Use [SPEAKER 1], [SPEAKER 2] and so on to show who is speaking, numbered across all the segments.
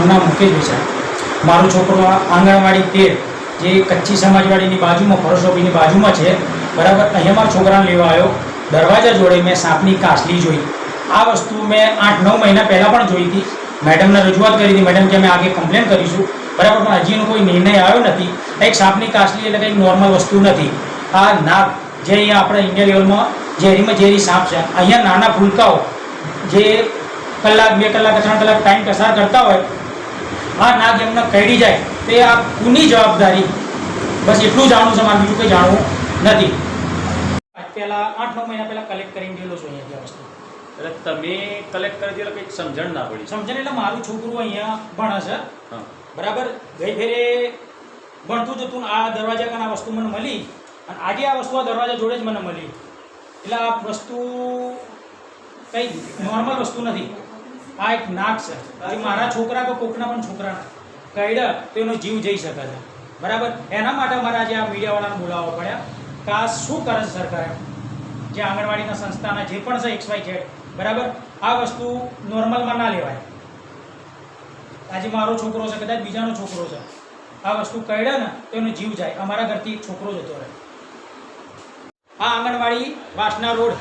[SPEAKER 1] મારું મૂકેલી છે. મારો છોકરો આંગણવાડી તેર જે કચ્છી સમાજવાડીની બાજુમાં ફરોશોપીની બાજુમાં છે, બરાબર, અહીંયા મારા છોકરાને લેવા આવ્યો. દરવાજા જોડે મેં સાપની કાસલી જોઈ. આ વસ્તુ મેં આઠ નવ મહિના પહેલાં પણ જોઈ હતી. મેડમને રજૂઆત કરી હતી, મેડમ કે અમે આગે કમ્પ્લેન કરીશું? બરાબર, પણ હજી એનો કોઈ નિર્ણય આવ્યો નથી. એક સાપની કાસલી એટલે કંઈક નોર્મલ વસ્તુ નથી. આ નાક જે અહીંયા આપણે ઇન્ડિયા લેવલમાં ઝેરીમાં ઝેરી સાપ છે. અહીંયા નાના ફૂલકાઓ જે કલાક, બે કલાક ત્રણ કલાક ટાઈમ પસાર કરતા હોય આ ના એમને કરડી જાય તે આ કોની જવાબદારી. બસ એટલું જાણવું છે મારે બીજું કંઈ જાણવું નથી. પહેલાં આઠ નવ મહિના પહેલાં કલેક્ટ કરીને ગયેલો છું અહીંયા વસ્તુ.
[SPEAKER 2] એટલે તમે કલેક્ટ કરી દીધો કંઈક સમજણ ના પડી.
[SPEAKER 1] સમજણ એટલે મારું છોકરું અહીંયા ભણે છે.
[SPEAKER 2] હા.
[SPEAKER 1] બરાબર? ગઈ ફેરે ભણતું જ હતું આ દરવાજા કાન આ વસ્તુ મને મળી અને આજે આ વસ્તુ આ દરવાજા જોડે જ મને મળી. એટલે આ વસ્તુ કંઈ નોર્મલ વસ્તુ નથી. આ એક નાક છે. જે મારા છોકરા કે કોકના પણ છોકરાના. કઈડા તો એનો જીવ જઈ શકે છે. બરાબર? એના માટે મારે આજે આ મીડિયાવાળાને બોલાવવા પડ્યા કે આ શું કરે છે સરકારે જે આંગણવાડીના સંસ્થાના જે પણ છે એક્સ વાય ઝેડ, બરાબર? આ વસ્તુ નોર્મલમાં ના લેવાય. આજે મારો છોકરો છે, કદાચ બીજાનો છોકરો છે. આ વસ્તુ કહેડે ને, તો એનો જીવ જાય. અમારા ઘરથી એક છોકરો જતો રહે. આ આંગણવાડી વાસના રોડ.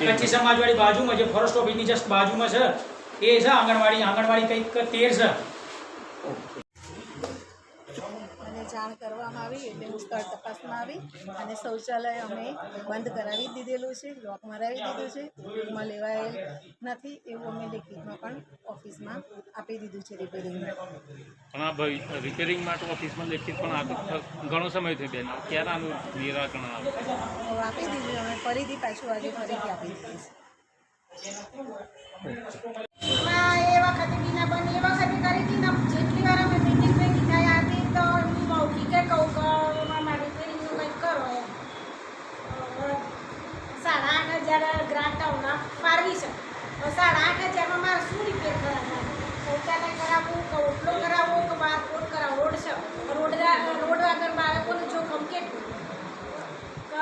[SPEAKER 1] કચ્છી સમાજવાડી બાજુમાં જે ફોરેસ્ટ ઓફિસની જસ્ટ બાજુમાં છે એ છે આંગણવાડી. આંગણવાડી કંઈક તેર છે.
[SPEAKER 3] અને જાણ કરવામાં આવી એટલે હું સ્થળ તપાસમાં આવી અને શૌચાલય અમે બંધ કરાવી દીધેલું છે લોક મરાવી દીધું છે. રૂમમાં લેવાયેલ નથી એવું અમે લેખિતમાં પણ ઓફિસમાં આપી દીધું છે રિપેરિંગમાં
[SPEAKER 4] પણ આ રિપેરિંગ માટે ઓફિસમાં લેખિત પણ આ ઘણો સમય થયો બેન. ક્યારે આનું નિરાકરણ આવે?
[SPEAKER 3] આપી દીધું અમે ફરીથી પાછું આજે ફરીથી આપી
[SPEAKER 5] દીધું વખતે બીના બની, એ વખતે કરી હતી જેટલી વાર અમે મીટિંગ ભેગી થયા હતી, તો હું મૌખિકે કહું કે મારા રિપેરિંગનું કંઈક કરો એમ. સાડા આઠ હજાર ગ્રાન્ટ હમણાં ફાળવી છે. સાડા આઠ હજારમાં મારે શું રિપેર કરાવવાનું? શૌચાલય કરાવવું કે ઓટલો કરાવવો કે બાર કોટ કરાવ રોડ છે? રોડ રોડ આગળ બાળકોનું જોખમ કેટલું? કે